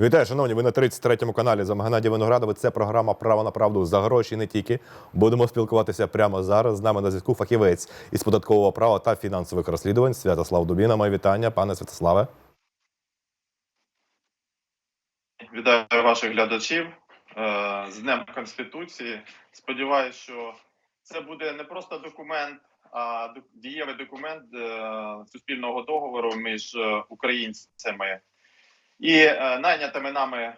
Вітаю, шановні. Ви на 33-му каналі за Геннадій Виноградовий. Це програма Право на правду за гроші не тільки. Будемо спілкуватися прямо зараз. З нами на зв'язку фахівець із податкового права та фінансових розслідувань Святослав Дубіна. Моє вітання, пане Святославе. Вітаю ваших глядачів е, з Днем Конституції. Сподіваюсь, що це буде не просто документ, а дієвий документ е, суспільного договору між е, українцями і е, найнятими нами е,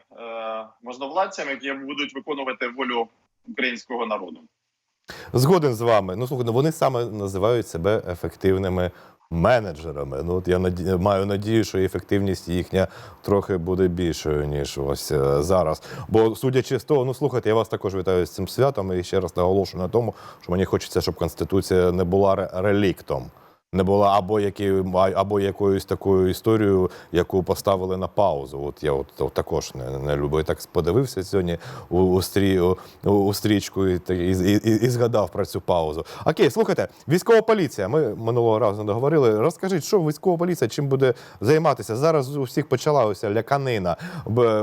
можновладцями, які будуть виконувати волю українського народу. Згоден з вами. Ну слухайте, вони саме називають себе ефективними менеджерами. Ну от я наді... маю надію, що ефективність їхня трохи буде більшою ніж ось е, зараз. Бо судячи з того, ну слухайте, я вас також вітаю з цим святом і ще раз наголошую на тому, що мені хочеться, щоб конституція не була ре- реліктом. Не була або які або якоюсь такою історією, яку поставили на паузу. От я от, от також не, не люблю. Я так подивився сьогодні у, у, стрі, у, у стрічку і, і, і, і, згадав про цю паузу. Окей, слухайте, військова поліція. Ми минулого разу не говорили. Розкажіть, що військова поліція чим буде займатися? Зараз у всіх почалася ляканина,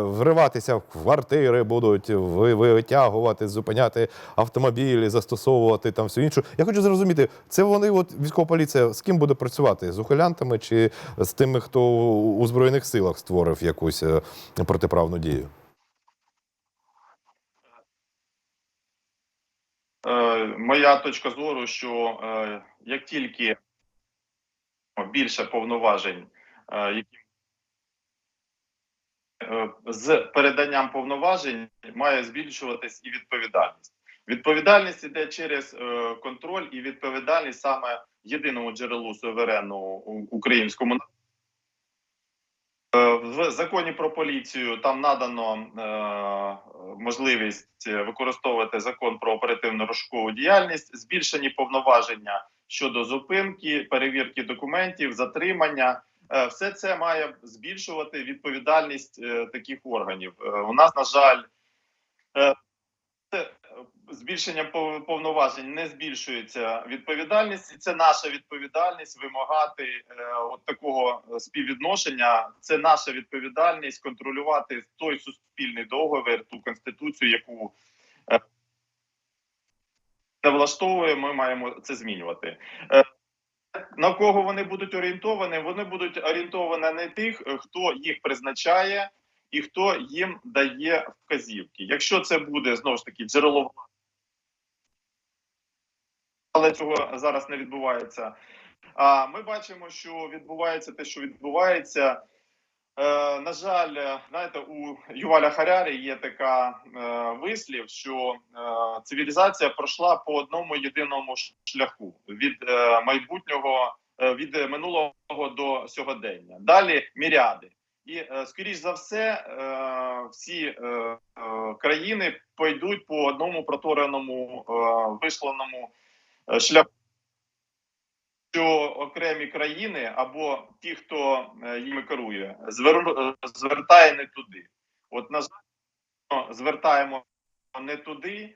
вриватися в квартири будуть, витягувати, зупиняти автомобілі, застосовувати там всю іншу. Я хочу зрозуміти, це вони, от військова поліція, з ким буде працювати? З ухилянтами чи з тими, хто у збройних силах створив якусь е, протиправну дію? Е, Моя точка зору, що е, як тільки більше повноважень, які з переданням повноважень має збільшуватись і відповідальність. Відповідальність іде через контроль і відповідальність саме єдиному джерелу суверенну у- українському народу. Е, В законі про поліцію там надано е, можливість використовувати закон про оперативно розшукову діяльність, збільшені повноваження щодо зупинки, перевірки документів, затримання. Е, Все це має збільшувати відповідальність е, таких органів. Е, У нас, на жаль, е, це, е, збільшенням пов- повноважень не збільшується відповідальність, і це наша відповідальність вимагати е, от такого е, співвідношення. Це наша відповідальність контролювати той суспільний договір, ту конституцію, яку е, не влаштовує. Ми маємо це змінювати. Е, на кого вони будуть орієнтовані? Вони будуть орієнтовані на тих, е, хто їх призначає і хто їм дає вказівки. Якщо це буде знову ж таки джерело, але цього зараз не відбувається. А ми бачимо, що відбувається те, що відбувається. Е, на жаль, знаєте, у Юваля Харярі є така е, вислів, що е, цивілізація пройшла по одному єдиному шляху від е, майбутнього, е, від минулого до сьогодення. Далі міряди. І е, скоріш за все, е, всі е, країни пойдуть по одному протореному висланому е, шляху. Що окремі країни або ті, хто їми керує, звер... звертає не туди. От на жаль, звертаємо не туди,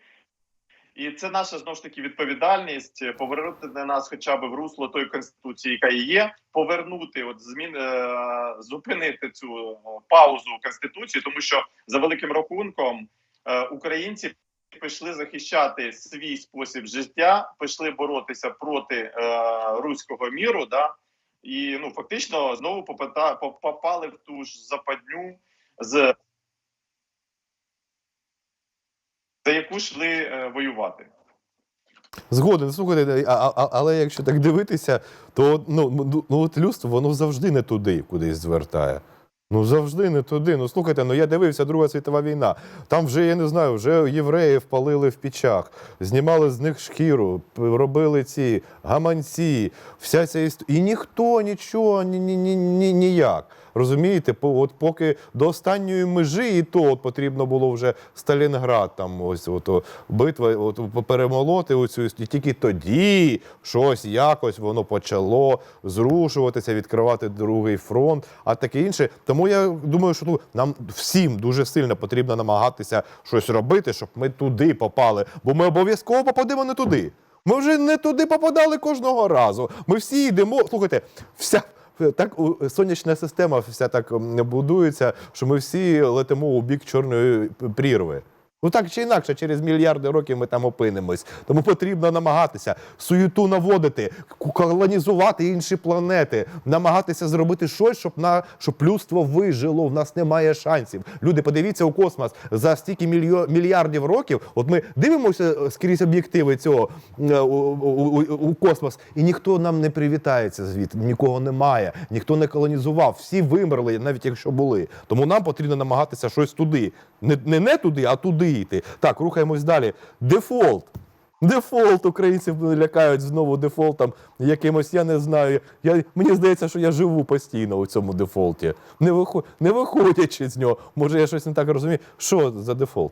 і це наша знову ж таки відповідальність е, повернути нас хоча б в русло тої конституції, яка є, повернути, от змін е, зупинити цю е, паузу конституції, тому що за великим рахунком українці пішли захищати свій спосіб життя, пішли боротися проти е, руського міру, да. І ну фактично знову попали в ту ж западню з за яку йшли е, воювати. Згоден, слухайте, а, а, але якщо так дивитися, то ну, ну, ну от людство воно завжди не туди кудись звертає. Ну завжди не туди. Ну слухайте, ну я дивився Друга світова війна. Там вже я не знаю, вже євреїв палили в пічах, знімали з них шкіру, робили ці гаманці, вся ця історія. І ніхто нічого ні, ні, ні, ні, ніяк. Розумієте, от поки до останньої межі, і то от потрібно було вже Сталінград, там ось от, о, битва, от перемолоти оцю історію. Тільки тоді щось якось воно почало зрушуватися, відкривати другий фронт, а таке інше. Тому я думаю, що ну, нам всім дуже сильно потрібно намагатися щось робити, щоб ми туди попали, бо ми обов'язково попадемо не туди. Ми вже не туди попадали кожного разу. Ми всі йдемо. Слухайте, вся так сонячна система вся так будується, що ми всі летимо у бік чорної прірви. Ну так чи інакше, через мільярди років ми там опинимось. Тому потрібно намагатися суєту наводити, колонізувати інші планети, намагатися зробити щось, щоб на щоб людство вижило. В нас немає шансів. Люди, подивіться у космос за стільки мільйо, мільярдів років. От ми дивимося е, скрізь об'єктиви цього е, у, у, у, космос, і ніхто нам не привітається звідти, нікого немає, ніхто не колонізував. Всі вимерли, навіть якщо були. Тому нам потрібно намагатися щось туди. Не, не, не туди, а туди йти. Так, рухаємось далі. Дефолт. Дефолт українців лякають знову дефолтом якимось, я не знаю. Я, мені здається, що я живу постійно у цьому дефолті. Не, виху, не виходячи з нього. Може, я щось не так розумію. Що за дефолт?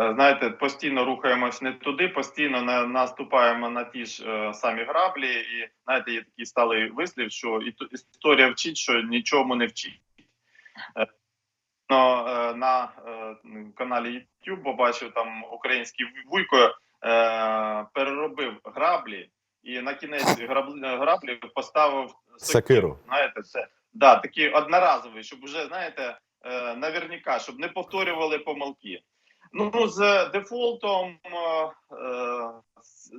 Е, Знаєте, постійно рухаємось не туди, постійно на, наступаємо на ті ж е, самі граблі. І знаєте, є такий сталий вислів, що історія вчить, що нічому не вчить. Е, но, е, на е, каналі YouTube побачив там український вуйко е, переробив граблі і на кінець грабл- граблів поставив Сокиру. Знаєте, це да, такий одноразовий, щоб уже знаєте, е, наверняка, щоб не повторювали помилки. Ну з дефолтом е, е,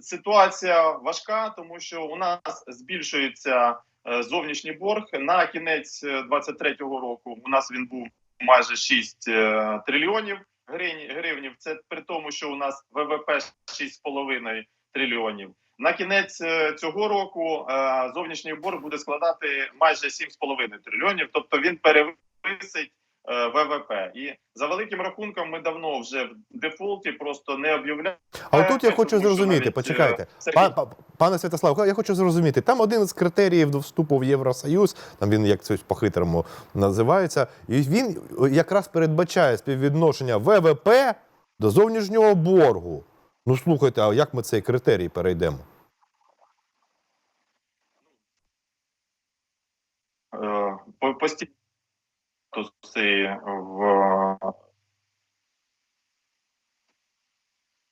ситуація важка, тому що у нас збільшується е, зовнішній борг на кінець 23-го року. У нас він був майже 6 е, трильйонів гривнів. Це при тому, що у нас ВВП 6,5 трильйонів. На кінець е, цього року е, зовнішній борг буде складати майже 7,5 трильйонів, тобто він перевисить е, ВВП. І за великим рахунком ми давно вже в дефолті просто не об'являємо. А тут я хочу зрозуміти, почекайте. е, Пан- Пане Святослав, я хочу зрозуміти. Там один з критеріїв до вступу в Євросоюз, там він як щось по-хитрому називається, і він якраз передбачає співвідношення ВВП до зовнішнього боргу. Ну слухайте, а як ми цей критерій перейдемо? е, постійно це в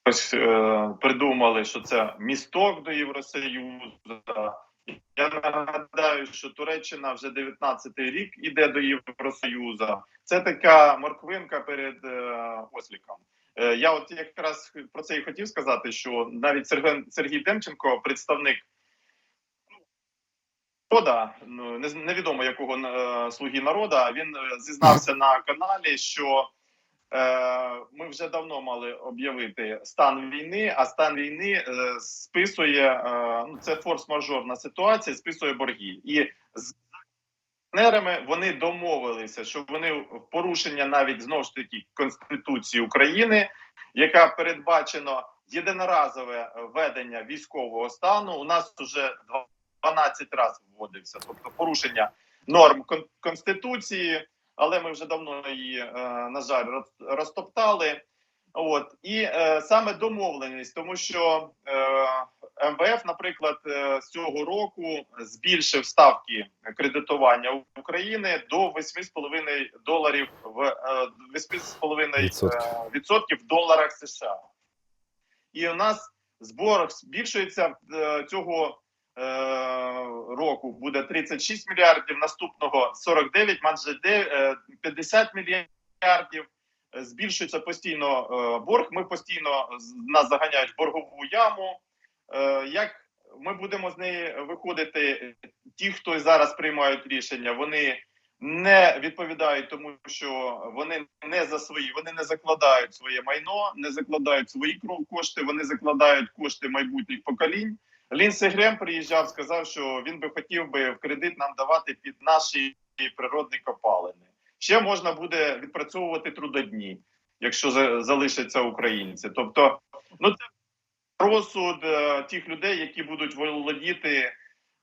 ось е, придумали, що це місток до Євросоюзу. Я нагадаю, що Туреччина вже 19-й рік іде до Євросоюзу. Це така морквинка перед е, осліком. Е, я от якраз про це і хотів сказати, що навіть Сергій Демченко, представник народа, ну невідомо якого е, слуги народа. Він е, зізнався на каналі, що е, ми вже давно мали об'явити стан війни, а стан війни списує ну це форс-мажорна ситуація, списує борги і з партнерами вони домовилися, що вони в порушення навіть знову ж таки конституції України, яка передбачено єдиноразове введення військового стану. У нас вже 12 разів вводився, тобто порушення норм кон- конституції, але ми вже давно її, е, на жаль, розтоптали. От і е, саме домовленість, тому що е, МВФ, наприклад, е, з цього року збільшив ставки кредитування України до 8,5 доларів в е, 8,5 Відсотків. е, відсотків в доларах США. І у нас збор збільшується е, цього року буде 36 мільярдів, наступного 49, майже е, 50 мільярдів. Е, Збільшується постійно е, борг. Ми постійно нас заганяють в боргову яму. Е, Як ми будемо з неї виходити? Ті, хто зараз приймають рішення, вони не відповідають, тому що вони не за свої, вони не закладають своє майно, не закладають свої кошти, вони закладають кошти майбутніх поколінь. Лінсі Грем приїжджав, сказав, що він би хотів би в кредит нам давати під наші природні копалини. Ще можна буде відпрацьовувати трудодні, якщо залишаться українці. Тобто, ну це розсуд е, тих людей, які будуть володіти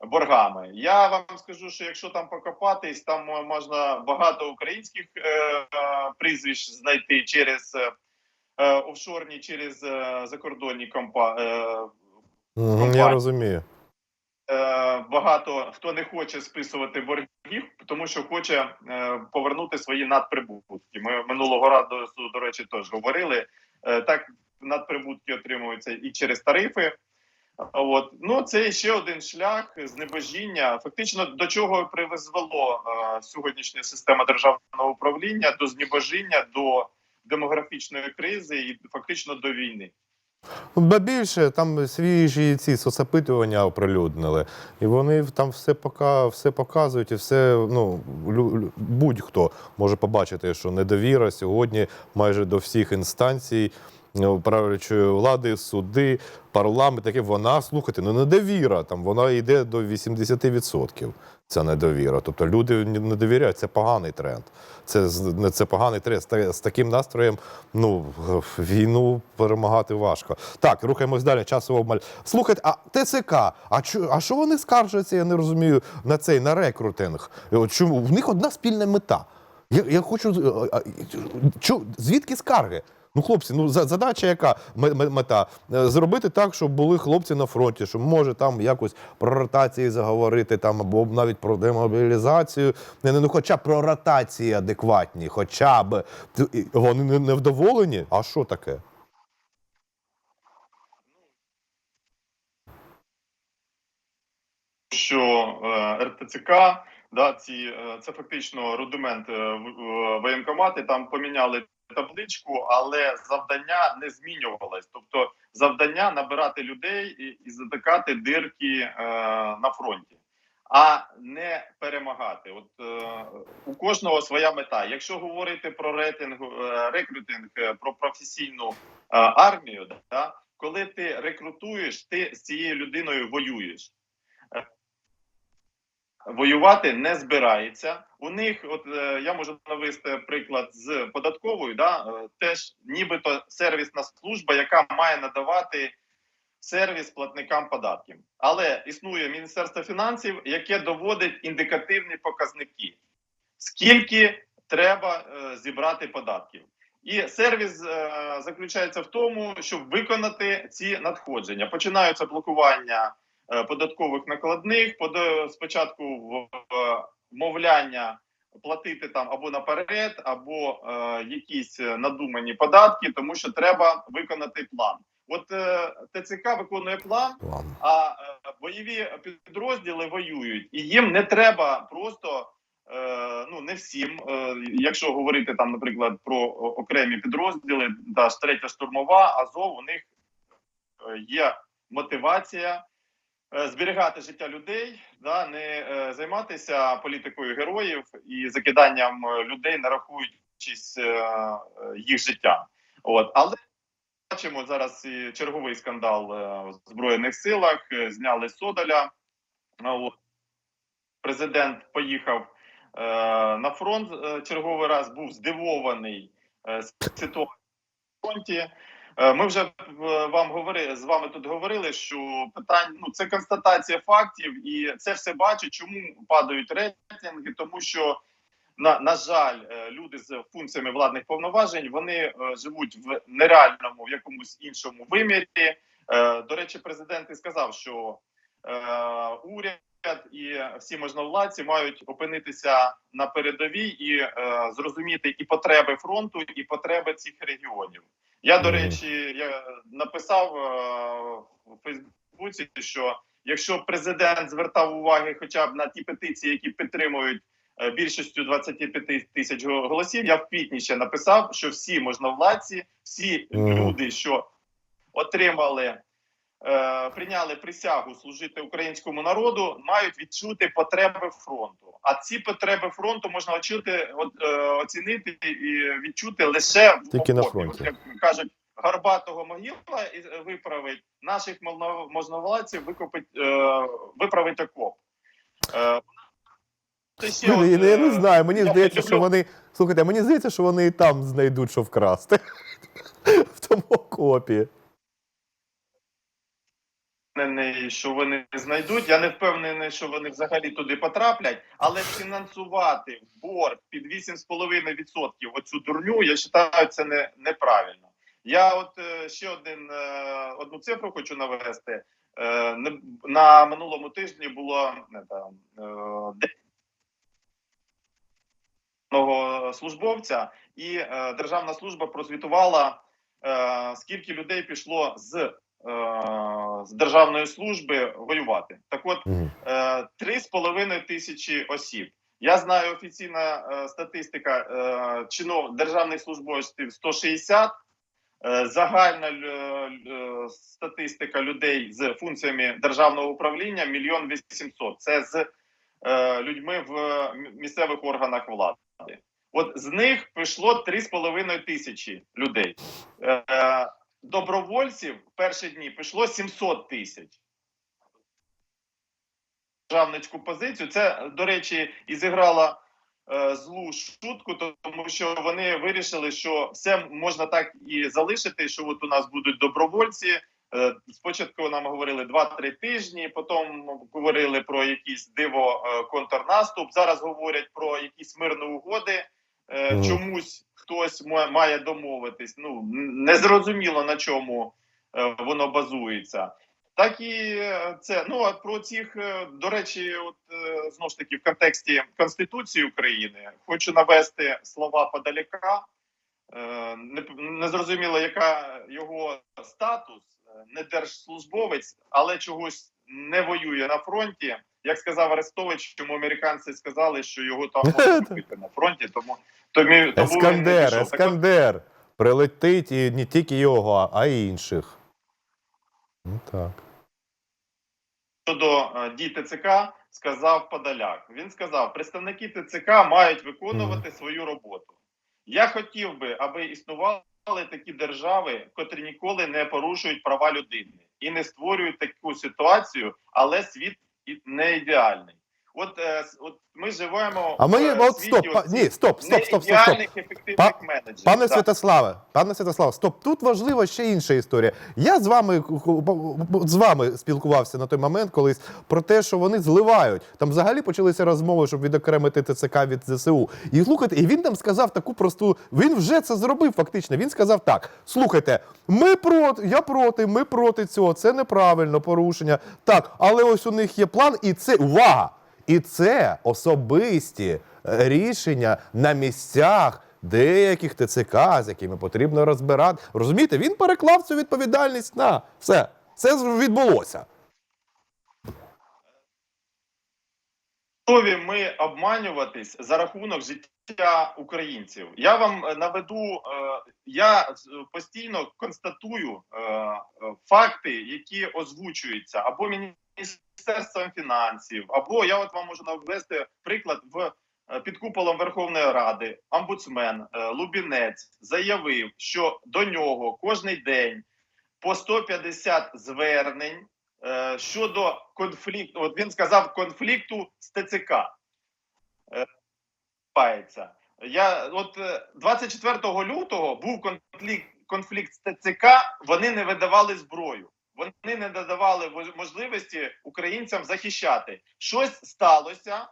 боргами. Я вам скажу, що якщо там покопатись, там можна багато українських е, е, прізвищ знайти через е, е, офшорні, через е, закордонні компа. Е, Мгм, Я розумію. е, багато хто не хоче списувати боргів, тому що хоче е, повернути свої надприбутки. Ми минулого разу, до речі, теж говорили. Е, так надприбутки отримуються і через тарифи. От ну це ще один шлях знебожіння. Фактично до чого привезвело сьогоднішня система державного управління до знебожіння, до демографічної кризи і фактично до війни. Ба більше там свіжі ці соцопитування оприлюднили, і вони там все пока, все показують, і все ну будь-хто може побачити, що недовіра сьогодні майже до всіх інстанцій. Ну, Правлячої влади, суди, парламент, таке вона слухайте, ну недовіра. Там вона йде до 80%. Ця недовіра. Тобто люди не довіряють. Це поганий тренд. Це це поганий тренд. З таким настроєм ну війну перемагати важко. Так, рухаємось далі. Часу обмаль. Слухайте, а ТЦК, а чо, а що вони скаржаться? Я не розумію на цей на рекрутинг. Чому в них одна спільна мета? Я, я хочу е, чо, звідки скарги? Ну, хлопці, ну за- задача яка Ме- ме- мета? Е, Зробити так, щоб були хлопці на фронті, щоб може там якось про ротації заговорити, там або навіть про демобілізацію. Не, не, ну, хоча б про ротації адекватні, хоча б вони не, вдоволені. А що таке? що е, РТЦК, да, ці, е, це фактично рудимент е, е, воєнкомати, там поміняли табличку, але завдання не змінювалось. Тобто завдання набирати людей і, і затикати дирки е, на фронті, а не перемагати. От е, у кожного своя мета. Якщо говорити про рейтинг, е, рекрутинг, е, про професійну е, армію, да, коли ти рекрутуєш, ти з цією людиною воюєш воювати не збирається. У них, от е, я можу навести приклад з податковою, да е, теж нібито сервісна служба, яка має надавати сервіс платникам податків. Але існує Міністерство фінансів, яке доводить індикативні показники, скільки треба е, зібрати податків. І сервіс е, заключається в тому, щоб виконати ці надходження. Починаються блокування податкових накладних, спочатку вмовляння платити там або наперед, або е, якісь е, надумані податки, тому що треба виконати план. От е, ТЦК виконує план, а е, бойові підрозділи воюють, і їм не треба просто. е, Ну, не всім, Е, якщо говорити там, наприклад, про окремі підрозділи, та ж третя штурмова, Азов, у них е, є мотивація е, зберігати життя людей, да, не е, займатися політикою героїв і закиданням е, людей, не рахуючись е, е, їх життя. От, але бачимо зараз і черговий скандал е, в збройних силах. е, Зняли Содоля. От. Президент поїхав е, на фронт е, черговий раз, був здивований е, ситуацією на фронті. Е, Ми вже е, вам говорили з вами тут говорили, що питань ну це констатація фактів, і це все бачить, чому падають рейтинги, тому що на, на жаль, е, люди з функціями владних повноважень вони живуть в нереальному, в якомусь іншому вимірі. До речі, президент і сказав, що уряд і всі можновладці мають опинитися на передовій і зрозуміти і потреби фронту, і потреби цих регіонів. Я до речі, я написав е, в Фейсбуці, що якщо президент звертав уваги, хоча б на ті петиції, які підтримують е, більшістю 25 тисяч голосів, я в квітні ще написав, що всі можновладці, всі люди, що отримали. Е, Прийняли присягу служити українському народу, мають відчути потреби фронту. А ці потреби фронту можна очути, от, е, оцінити і відчути лише в Тільки на фронті. Як кажуть, Горбатого могила виправить наших можновладців викопить, е, виправить окоп. Ну, от, я, я не знаю. Мені я здається, люблю- що вони. Слухайте, мені здається, що вони і там знайдуть, що вкрасти. В тому окопі. Впевнений, що вони знайдуть. Я не впевнений, що вони взагалі туди потраплять, але фінансувати борг під 8,5% оцю дурню, я вважаю, це не, неправильно. Я от е, ще один е, одну цифру хочу навести. Е, на минулому тижні було не там службовця, і державна служба прозвітувала скільки людей пішло з, з державної служби воювати. Так от е, три з половиною тисячі осіб. Я знаю офіційна е, статистика е, чинов державних службовців 160. Е, Загальна е, е, статистика людей з функціями державного управління мільйон вісімсот. Це з е, людьми в місцевих органах влади. От з них пішло 3,5 тисячі людей. Добровольців в перші дні пішло 700 тисяч. Державницьку позицію. Це, до речі, і зіграла е, злу шутку, тому що вони вирішили, що все можна так і залишити, що от у нас будуть добровольці. Е, Спочатку нам говорили 2-3 тижні, потім говорили про якийсь диво е. Зараз говорять про якісь мирні угоди. Е, Чомусь хтось ма- має домовитись. Ну незрозуміло на чому е, воно базується. Так і е, це ну а про цих до речі, от знову ж таки в контексті Конституції України хочу навести слова Подаляка. Не, не зрозуміло, яка його статус, не держслужбовець, але чогось не воює на фронті. Як сказав Арестович, чому американці сказали, що його там можуть вбити на фронті, тому тому, Ескандер. Так Ескандер. Прилетить і не тільки його, а й інших. Ну так. щодо е, дій ТЦК сказав Подоляк. Він сказав: представники ТЦК мають виконувати свою роботу. Я хотів би, аби існували такі держави, котрі ніколи не порушують права людини і не створюють таку ситуацію, але світ не ідеальний. От, е, от ми живемо А ми в от світі стоп, па- ні, стоп, стоп, стоп, стоп, стоп. ефективних Па- менеджерів. Пане Да. Святославе, пане Святославе, стоп, тут важлива ще інша історія. Я з вами з вами спілкувався на той момент колись про те, що вони зливають. Там взагалі почалися розмови, щоб відокремити ТЦК від ЗСУ. І слухайте, і він там сказав таку просту. Він вже це зробив фактично. Він сказав так: слухайте, ми проти, я проти, ми проти цього. Це неправильно порушення. Так, але ось у них є план, і це увага! І це особисті е, рішення на місцях деяких ТЦК, з якими потрібно розбирати. Розумієте, він переклав цю відповідальність на все. Це відбулося. Готові ми обманюватись за рахунок життя українців. Я вам е, наведу, е, я постійно констатую е, факти, які озвучуються або міністерством фінансів, або я от вам можу навести приклад в. Під куполом Верховної Ради омбудсмен Лубінець заявив, що до нього кожний день по 150 звернень щодо конфлікту. От він сказав конфлікту з ТЦК. Е. Я от е, 24 лютого був конфлікт, конфлікт з ТЦК. Вони не видавали зброю. Вони не додавали можливості українцям захищати. Щось сталося.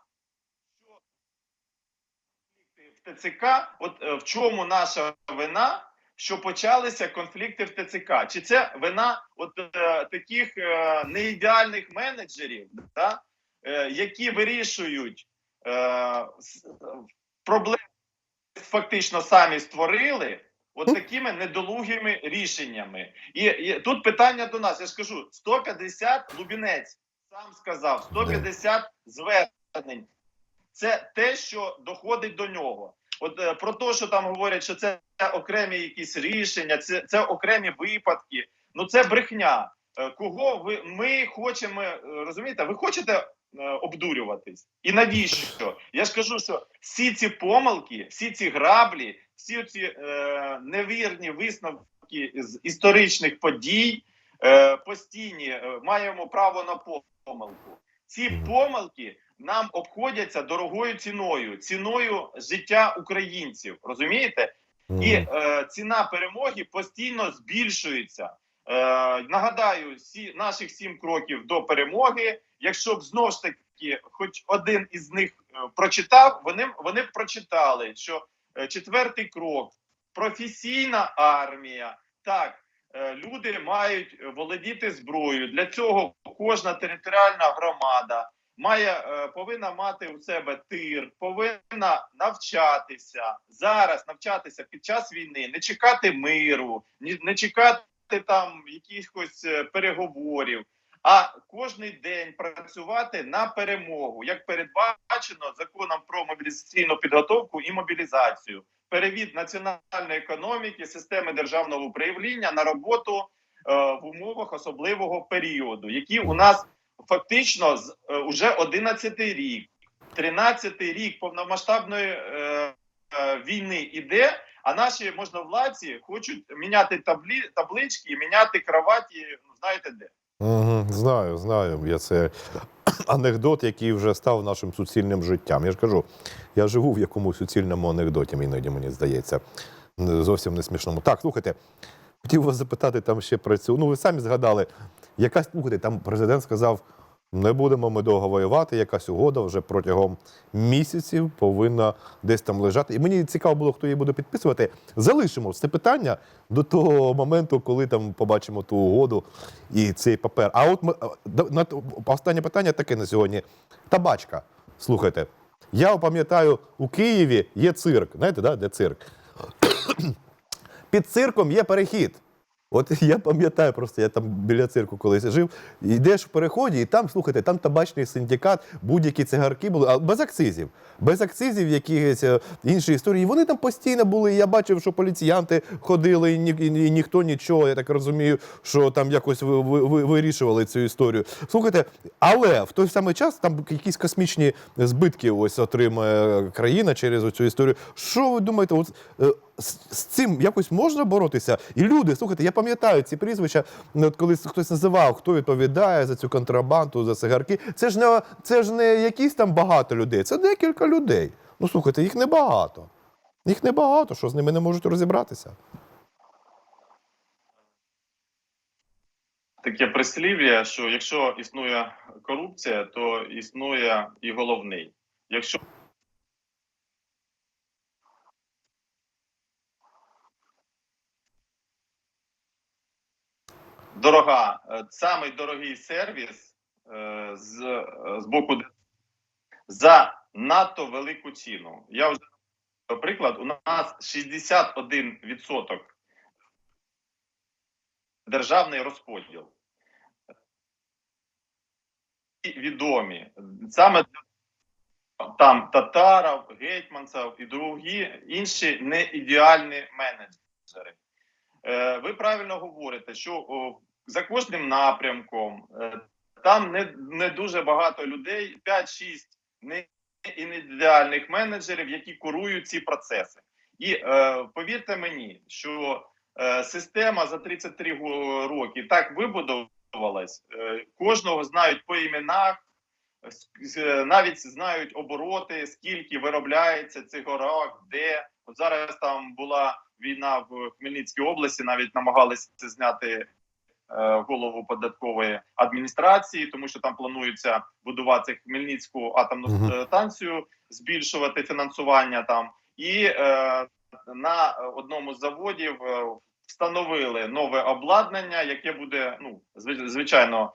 В ТЦК, от е, в чому наша вина? Що почалися конфлікти в ТЦК. Чи це вина от е, таких е, неідеальних менеджерів, да, е, які вирішують е, проблеми, фактично самі створили, от такими недолугими рішеннями. І, і тут питання до нас. Я ж кажу: 150 Лубінець сам сказав, 150 звернень. Це те, що доходить до нього. От е, про те, що там говорять, що це окремі якісь рішення, це, це окремі випадки. Ну це брехня. Е, Кого ви ми хочемо е, розумієте? Ви хочете обдурюватись? І навіщо? Я ж кажу, що всі ці помилки, всі ці граблі, всі ці е, невірні висновки з історичних подій е, постійні е, маємо право на помилку. Ці помилки нам обходяться дорогою ціною, ціною життя українців. Розумієте? І е, ціна перемоги постійно збільшується. Е, нагадаю, сі, наших сім кроків до перемоги. Якщо б знов ж таки, хоч один із них е, прочитав, вони, вони б прочитали, що е, четвертий крок професійна армія. Так, е, люди мають володіти зброєю. Для цього кожна територіальна громада має е, повинна мати у себе тир, повинна навчатися зараз, навчатися під час війни, не чекати миру, не чекати там якихось е, переговорів, а кожний день працювати на перемогу, як передбачено законом про мобілізаційну підготовку і мобілізацію, перевід національної економіки, системи державного управління на роботу е, в умовах особливого періоду, які у нас фактично з е, уже 11 рік, 13 рік повномасштабної е, е, війни іде. А наші можновладці хочуть міняти таблі, таблички, міняти кроваті, ну знаєте де. Угу, знаю, знаю. Я це анекдот, який вже став нашим суцільним життям. Я ж кажу, я живу в якомусь суцільному анекдоті, іноді мені здається. Зовсім не смішному. Так, слухайте, хотів вас запитати там ще про цю. Ну, ви самі згадали, якась, слухайте, там президент сказав. Не будемо ми довго воювати, якась угода вже протягом місяців повинна десь там лежати. І мені цікаво було, хто її буде підписувати. Залишимо це питання до того моменту, коли там побачимо ту угоду і цей папер. А от на, останнє питання таке на сьогодні. Табачка. Слухайте, я пам'ятаю, у Києві є цирк. Знаєте, да, де цирк? Під цирком є перехід. От я пам'ятаю просто, я там біля цирку колись жив. Йдеш в переході, і там, слухайте, там табачний синдикат, будь-які цигарки були, а без акцизів. Без акцизів, якісь е, інші історії. І Вони там постійно були. і Я бачив, що поліціянти ходили, і, ні, і, і ніхто нічого. Я так розумію, що там якось ви, ви, ви- вирішували цю історію. Слухайте, але в той самий час там якісь космічні збитки ось отримує країна через цю історію. Що ви думаєте, от, е, з, з цим якось можна боротися? І люди, слухайте, я пам'ятаю ці прізвища, ну, от коли хтось називав, хто відповідає за цю контрабанду, за цигарки. Це ж не це ж не якісь там багато людей, це декілька людей. Ну слухайте, їх небагато. Їх небагато, що з ними не можуть розібратися. Таке прислів'я, що якщо існує корупція, то існує і головний. Якщо дорога, е, самий дорогий сервіс е, з, е, з боку за надто велику ціну. Я вже приклад, у нас 61% державний розподіл. Відомі саме там татаров, гетьманцев і другі інші не ідеальні менеджери. Ви правильно говорите, що о, за кожним напрямком е, там не, не дуже багато людей, 5-6 не ідеальних менеджерів, які курують ці процеси. І е, повірте мені, що е, система за 33 го- роки так вибудовувалась, е, кожного знають по іменах, с- навіть знають обороти, скільки виробляється цигарок, де. От зараз там була війна в Хмельницькій області, навіть намагалися зняти е, голову податкової адміністрації, тому що там планується будувати Хмельницьку атомну е, станцію, збільшувати фінансування там. І е, на одному з заводів е, встановили нове обладнання, яке буде ну зви- звичайно.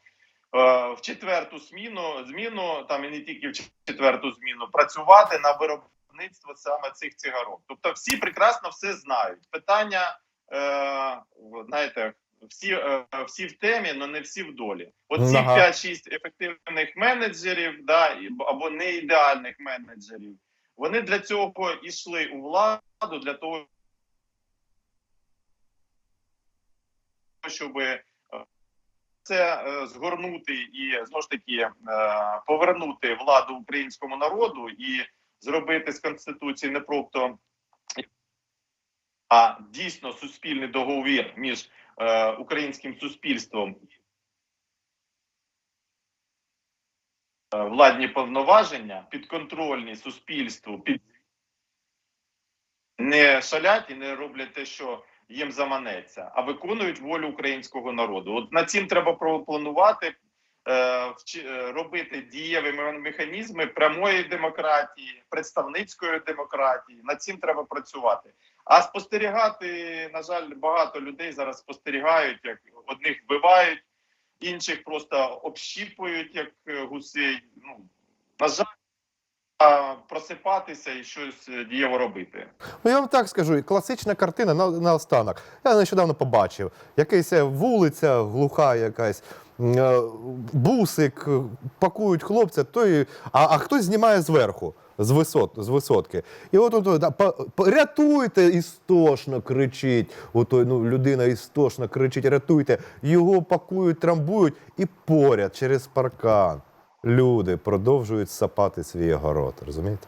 е, В четверту зміну зміну там і не тільки в четверту зміну працювати на виробництво саме цих цигарок. Тобто, всі прекрасно все знають. Питання е, знаєте, всі, е, всі в темі, але не всі в долі. От ці Ага. 5-6 ефективних менеджерів, да, або не ідеальних менеджерів, вони для цього йшли у владу для того, щоб е, це е, згорнути і знову ж таки повернути владу українському народу і зробити з конституції не просто а дійсно суспільний договір між е, українським суспільством е, владні повноваження підконтрольні суспільству під не шалять і не роблять те, що їм заманеться, а виконують волю українського народу. От над цим треба планувати, е, е, робити дієві механізми прямої демократії, представницької демократії. Над цим треба працювати. А спостерігати, на жаль, багато людей зараз спостерігають, як одних вбивають, інших просто общіпують, як е, гусей. Ну на жаль, просипатися і щось е, дієво робити. Ну, я вам так скажу, класична картина на, наостанок. Я нещодавно побачив. Якась е, вулиця глуха, якась. Бусик, пакують хлопця, той, а, а хтось знімає зверху, з, висот, з висотки. І от, па- рятуйте, істошно кричить. Отой, ну, людина істошно кричить, рятуйте. Його пакують, трамбують і поряд через паркан. Люди продовжують сапати свій огород, розумієте?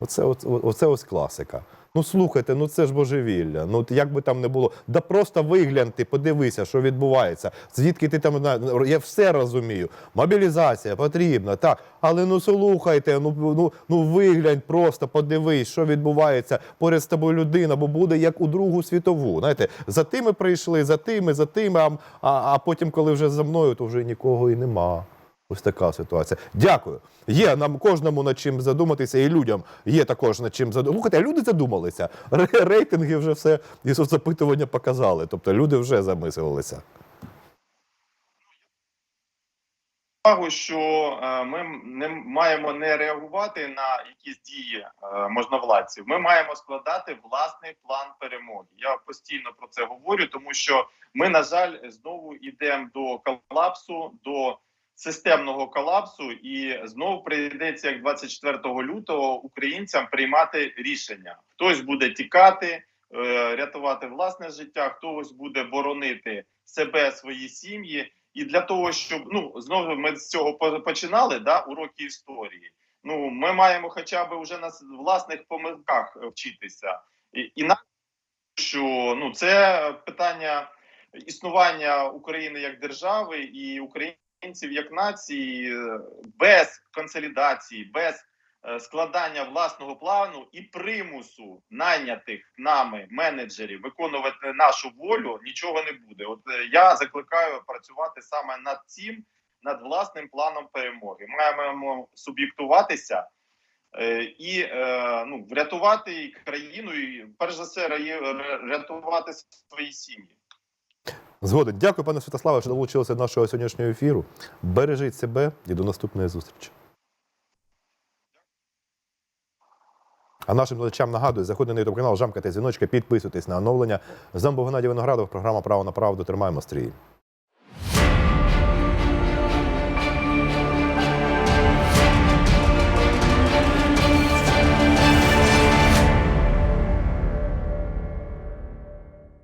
Оце, оце, оце ось класика. Ну слухайте, ну це ж божевілля. Ну як би там не було, да просто виглянь ти, подивися, що відбувається. Звідки ти там я все розумію. Мобілізація потрібна, так. Але ну слухайте, ну ну ну виглянь, просто подивись, що відбувається поряд з тобою людина, бо буде як у Другу світову. Знаєте, за тими прийшли, за тими, за тими, а, а, а потім, коли вже за мною, то вже нікого і нема. Ось така ситуація. Дякую. Є нам кожному над чим задуматися, і людям є також над чим задуматися. Слухайте, люди задумалися. Рейтинги вже все і соцопитування показали. Тобто люди вже замислилися. увагу, що е, ми не маємо не реагувати на якісь дії е, можновладців. Ми маємо складати власний план перемоги. Я постійно про це говорю, тому що ми, на жаль, знову йдемо до колапсу, до системного колапсу, і знову прийдеться як 24 лютого українцям приймати рішення. Хтось буде тікати. е, Рятувати власне життя, хтось буде боронити себе, свої сім'ї, і для того, щоб ну знову ми з цього починали, да, уроки історії. Ну, ми маємо хоча б вже на власних помилках вчитися. І, і на що ну це питання існування України як держави і українців як нації е, без консолідації, без е, складання власного плану і примусу найнятих нами менеджерів виконувати нашу волю нічого не буде. От е, я закликаю працювати саме над цим, над власним планом перемоги. Маємо суб'єктуватися і ну, врятувати країну, і перш за все рятувати свої сім'ї. Згоден. Дякую, пане Святославе, що долучилися до нашого сьогоднішнього ефіру. Бережіть себе і до наступної зустрічі. А нашим глядачам нагадую, заходьте на YouTube канал, жамкайте дзвіночка, підписуйтесь на оновлення. З вами був Геннадій Виноградов, програма Право на правду. Тримаємо стрій.